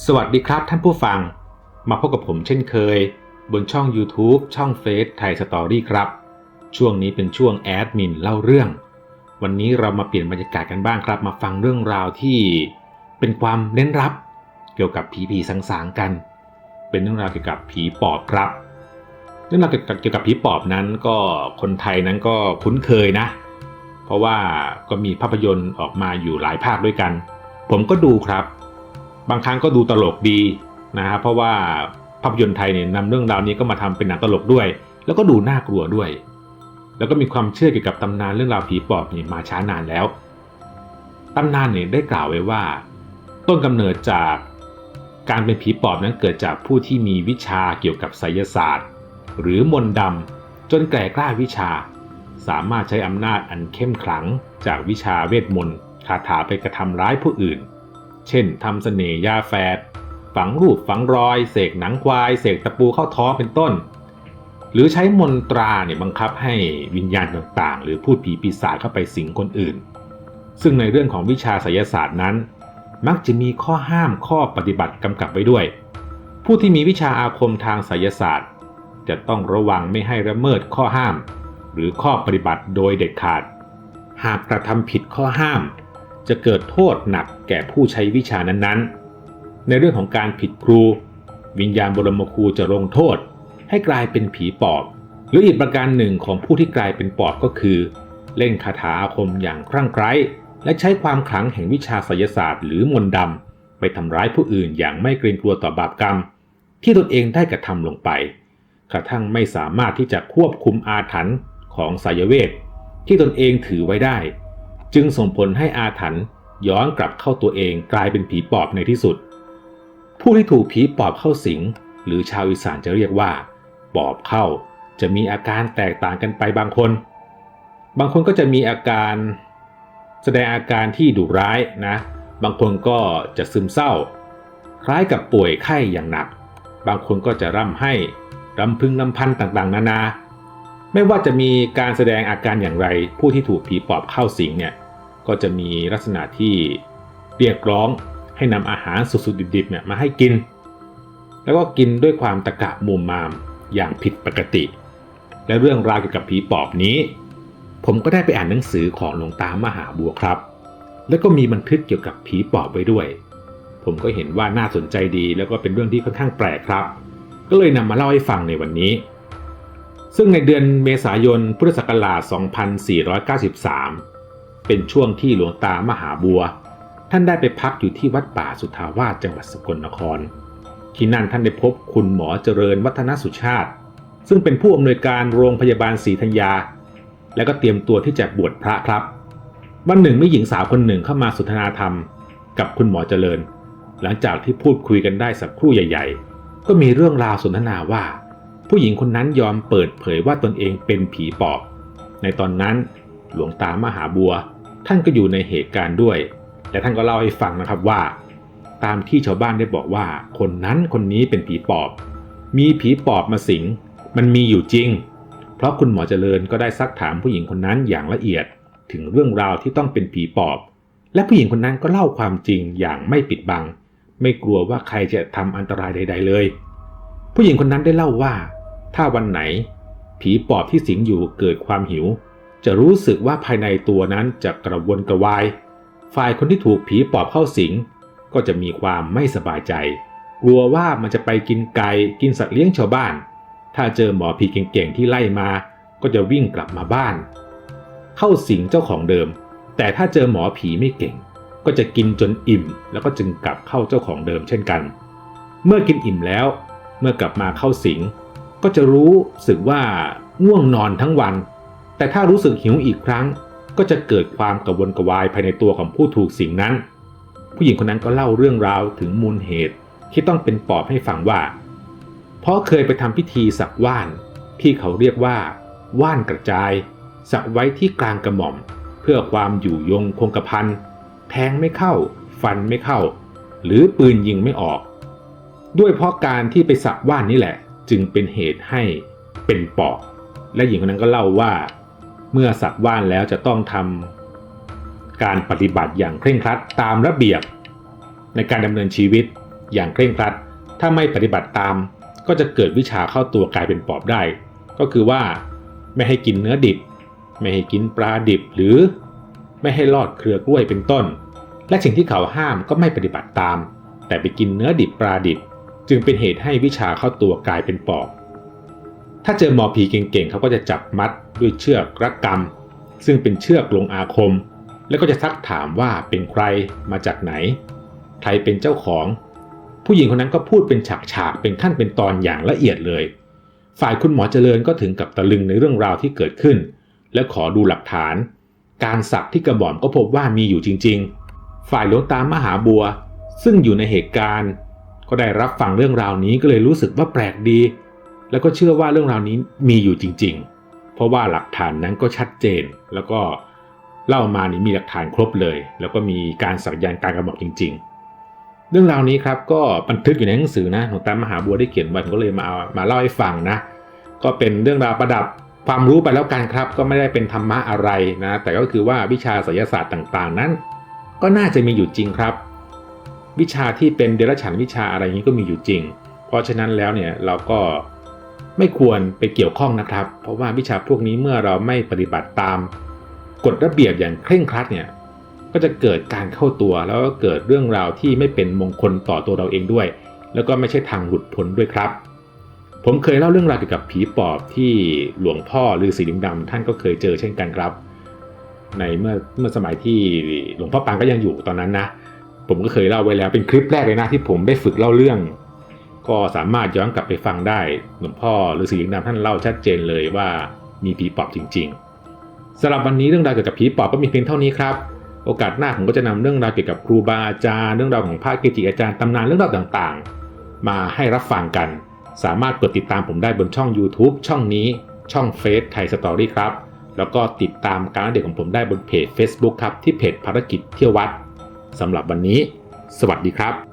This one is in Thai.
สวัสดีครับท่านผู้ฟัง มาพบกับผมเช่นเคย บนช่อง YouTube ช่องเฟซไทยสตอรี่ครับ ช่วงนี้เป็นช่วงแอดมินเล่าเรื่อง วันนี้เรามาเปลี่ยนบรรยากาศกันบ้างครับ มาฟังเรื่องราวที่เป็นความเน้นรับ เกี่ยวกับผีผีสางๆกัน เป็นเรื่องราวเกี่ยวกับผีปอบครับ เรื่องราวเกี่ยวกับผีปอบนั้นก็คนไทยนั้นก็คุ้นเคยนะ เพราะว่าก็มีภาพยนตร์ออกมาอยู่หลายภาคด้วยกัน ผมก็ดูครับ บางครั้งก็ดูตลกดีนะครับเพราะว่าภาพยนตร์ไทยเนี่ยนำเรื่องราวนี้ก็มาทำเป็นหนังตลกด้วย แล้วก็ดูน่ากลัวด้วย แล้วก็มีความเชื่อเกี่ยวกับตำนานเรื่องราวผีปอบนี่มาช้านานแล้วตำนานเนี่ยได้กล่าวไว้ว่า ต้นกำเนิดจากการเป็นผีปอบนั้นเกิดจากผู้ที่มีวิชาเกี่ยวกับไสยศาสตร์ หรือมนต์ดำจนแก่กล้าวิชา สามารถใช้อำนาจอันเข้มขลังจากวิชาเวทมนต์คาถาไปกระทำร้ายผู้อื่น เช่นทำเสน่ห์ยาแฝดฝังรูปฝังรอย เสกหนังควาย เสกตะปูเข้าท้องเป็นต้น หรือใช้มนตราเนี่ยบังคับให้วิญญาณต่างๆ หรือพูดผีปีศาจเข้าไปสิงคนอื่น ซึ่งในเรื่องของวิชาไสยศาสตร์นั้น มักจะมีข้อห้ามข้อปฏิบัติกำกับไว้ด้วย ผู้ที่มีวิชาอาคมทางไสยศาสตร์ จะต้องระวังไม่ให้ละเมิดข้อห้าม หรือข้อปฏิบัติโดยเด็ดขาด หากกระทำผิดข้อห้าม จะเกิดโทษหนักแก่ผู้ใช้วิชานั้นๆ ในเรื่องของการผิดครู วิญญาณบรมครูจะลงโทษ ให้กลายเป็นผีปอบ หรืออีกประการหนึ่งของผู้ที่กลายเป็นปอบก็คือ เล่นคาถาอาคมอย่างคลั่งไคล้และใช้ความขลังแห่งวิชาไสยศาสตร์หรือมนต์ดำไปทำร้ายผู้อื่นอย่างไม่เกรงกลัวต่อบาปกรรม ที่ตนเองได้กระทำลงไป กระทั่งไม่สามารถที่จะควบคุมอาถรรพ์ของไสยเวทที่ตนเองถือไว้ได้ จึงส่งผลให้อาถรรพ์ย้อนกลับเข้าตัวเองกลายเป็นผีปอบในที่สุด ผู้ที่ถูกผีปอบเข้าสิง หรือชาวอีสานจะเรียกว่า ปอบเข้า จะมีอาการแตกต่างกันไปบางคน บางคนก็จะมีอาการ แสดงอาการที่ดุร้ายนะ บางคนก็จะซึมเศร้า คล้ายกับป่วยไข้อย่างหนัก บางคนก็จะร่ำไห้รำพึงรำพันต่างๆ นานา ไม่ว่าจะมีการแสดงอาการอย่างไร ผู้ที่ถูกผีปอบเข้าสิงเนี่ย ก็จะมีลักษณะที่เรียกร้องให้นำอาหารสุดๆดิบๆเนี่ยมาให้กิน แล้วก็กินด้วยความตะกะมุมมามอย่างผิดปกติ และเรื่องราวเกี่ยวกับผีปอบนี้ ผมก็ได้ไปอ่านหนังสือของหลวงตามหาบัวครับ แล้วก็มีบันทึกเกี่ยวกับผีปอบไว้ด้วย ผมก็เห็นว่าน่าสนใจดีแล้วก็เป็นเรื่องที่ค่อนข้างแปลกครับ ก็เลยนำมาเล่าให้ฟังในวันนี้ ซึ่งในเดือนเมษายนพุทธศักราช 2493 เป็นช่วงที่หลวงตามหาบัว ท่านได้ไปพักอยู่ที่วัดป่าสุทาวาสจังหวัดสกลนคร ที่นั่นท่านได้พบคุณหมอเจริญวัฒนสุชาติ ซึ่งเป็นผู้อำนวยการโรงพยาบาลศรีธัญญา และก็เตรียมตัวที่จะบวชพระครับ วันหนึ่งมีหญิงสาวคนหนึ่งเข้ามาสนทนาธรรม กับคุณหมอเจริญ หลังจากที่พูดคุยกันได้สักครู่ใหญ่ ๆ ก็มีเรื่องราวสนทนาว่า ผู้หญิงคนนั้นยอมเปิดเผยว่าตนเองเป็นผีปอบ ในตอนนั้น หลวงตามหาบัว ท่านก็อยู่ในเหตุการณ์ด้วยและท่านก็เล่าให้ฟังนะครับว่า ตามที่ชาวบ้านได้บอกว่า คนนั้นคนนี้เป็นผีปอบ มีผีปอบมาสิง มันมีอยู่จริง เพราะคุณหมอเจริญก็ได้ซักถามผู้หญิงคนนั้นอย่างละเอียด ถึงเรื่องราวที่ต้องเป็นผีปอบ และผู้หญิงคนนั้นก็เล่าความจริงอย่างไม่ปิดบัง ไม่กลัวว่าใครจะทำอันตรายใด ๆ เลย ผู้หญิงคนนั้นได้เล่าว่า ถ้าวันไหน ผีปอบที่สิงอยู่เกิดความหิว จะรู้สึกว่าภายในตัวนั้นจะกระวนกระวาย ฝ่ายคนที่ถูกผีปอบเข้าสิง ก็จะมีความไม่สบายใจ กลัวว่ามันจะไปกินไก่กินสัตว์เลี้ยงชาวบ้าน ถ้าเจอหมอผีเก่งๆที่ไล่มา ก็จะวิ่งกลับมาบ้าน เข้าสิงเจ้าของเดิม แต่ถ้าเจอหมอผีไม่เก่ง ก็จะกินจนอิ่ม แล้วก็จึงกลับเข้าเจ้าของเดิมเช่นกัน เมื่อกินอิ่มแล้ว เมื่อกลับมาเข้าสิง ก็จะรู้สึกว่าง่วงนอนทั้งวัน แต่ถ้ารู้สึกหิวอีกครั้ง ก็จะเกิดความกระวนกระวายภายในตัวของผู้ถูกสิงนั้น ผู้หญิงคนนั้นก็เล่าเรื่องราวถึงมูลเหตุที่ต้องเป็นปอบให้ฟังว่า เพราะเคยไปทำพิธีสักว่าน ที่เขาเรียกว่า ว่านกระจาย สักไว้ที่กลางกระหม่อม เพื่อความอยู่ยงคงกระพันแทงไม่เข้า ฟันไม่เข้า หรือปืนยิงไม่ออก ด้วยเพราะการที่ไปสักว่านนี่แหละ จึงเป็นเหตุให้เป็นปอบและหญิงคนนั้นก็เล่าว่า เมื่อสักว่านแล้วจะต้องทำการปฏิบัติอย่างเคร่งครัดตามระเบียบ ในการดำเนินชีวิตอย่างเคร่งครัด ถ้าไม่ปฏิบัติตามก็จะเกิดวิชาเข้าตัวกลายเป็นปอบได้ ก็คือว่าไม่ให้กินเนื้อดิบ ไม่ให้กินปลาดิบหรือไม่ให้ลอดเครือกล้วยเป็นต้น และสิ่งที่เขาห้ามก็ไม่ปฏิบัติตาม แต่ไปกินเนื้อดิบปลาดิบ จึงเป็นเหตุให้วิชาเข้าตัวกลายเป็นปอบ ถ้าเจอหมอผีเก่งๆ เขาก็จะจับมัดด้วยเชือกรักกรรม ซึ่งเป็นเชือกลงอาคม แล้วก็จะซักถามว่าเป็นใครมาจากไหน ใครเป็นเจ้าของ ผู้หญิงคนนั้นก็พูดเป็นฉากๆ เป็นขั้นเป็นตอนอย่างละเอียดเลย ฝ่ายคุณหมอเจริญก็ถึงกับตะลึงในเรื่องราวที่เกิดขึ้น และขอดูหลักฐาน การสักที่กระบอกก็พบว่ามีอยู่จริง ๆ ฝ่ายหลวงตามหาบัว ซึ่งอยู่ในเหตุการณ์ ก็ได้รับฟังเรื่องราวนี้ก็เลยรู้สึกว่าแปลกดี แล้วก็เชื่อว่าเรื่องราวนี้มีอยู่จริง ๆ เพราะว่าหลักฐานนั้นก็ชัดเจน แล้วก็เล่ามานี่มีหลักฐานครบเลย แล้วก็มีการสักยันต์การกระบอกจริง ๆ เรื่องราวนี้ครับก็บันทึกอยู่ในหนังสือนะหลวงตามหาบัวได้เขียนไว้ผมก็เลยมาเอามาเล่าให้ฟังนะ ก็เป็นเรื่องราวประดับความรู้ไปแล้วกันครับ ก็ไม่ได้เป็นธรรมะอะไรนะ แต่ก็คือว่าวิชาไสยศาสตร์ต่างๆ นั้น ก็น่าจะมีอยู่จริงครับ วิชาที่เป็นเดรัจฉานวิชาอะไรนี้ก็มีอยู่จริง เพราะฉะนั้นแล้วเนี่ยเราก็ ไม่ควรไปเกี่ยวข้องนะครับ เพราะว่าวิชาพวกนี้เมื่อเราไม่ปฏิบัติตามกฎระเบียบอย่างเคร่งครัดเนี่ยก็จะเกิดการเข้าตัวแล้วก็เกิดเรื่องราวที่ไม่เป็นมงคลต่อตัวเราเองด้วย แล้วก็ไม่ใช่ทางหลุดพ้นด้วยครับ ผมเคยเล่าเรื่องราวเกี่ยวกับผีปอบที่หลวงพ่อฤาษีลิงดำท่านก็เคยเจอเช่นกันครับ ในเมื่อเมื่อสมัยที่หลวงพ่อปานก็ยังอยู่ตอนนั้นนะ ผมก็เคยเล่าไว้แล้วเป็นคลิปแรกเลยนะที่ผมได้ฝึกเล่าเรื่อง ก็สามารถย้อนกลับไปฟังได้หลวงพ่อฤาษีลิงดำท่านเล่าชัดเจนเลยว่ามีผีปอบจริง ๆสำหรับวันนี้เรื่องราวเกี่ยวกับผีปอบก็มีเพียงเท่านี้ครับโอกาสหน้าผมก็จะนำเรื่องราวเกี่ยวกับครูบาอาจารย์เรื่องราวของพระเกจิอาจารย์ตำนานเรื่องราวต่างๆ มาให้รับฟังกัน สามารถกดติดตามผมได้บนช่อง YouTube ช่องนี้ช่องเฟซไทยสตอรี่ครับ แล้วก็ติดตามการอัปเดตของผมได้บนเพจ Facebook ครับ ที่เพจภารกิจเที่ยววัดสำหรับวันนี้ สวัสดีครับ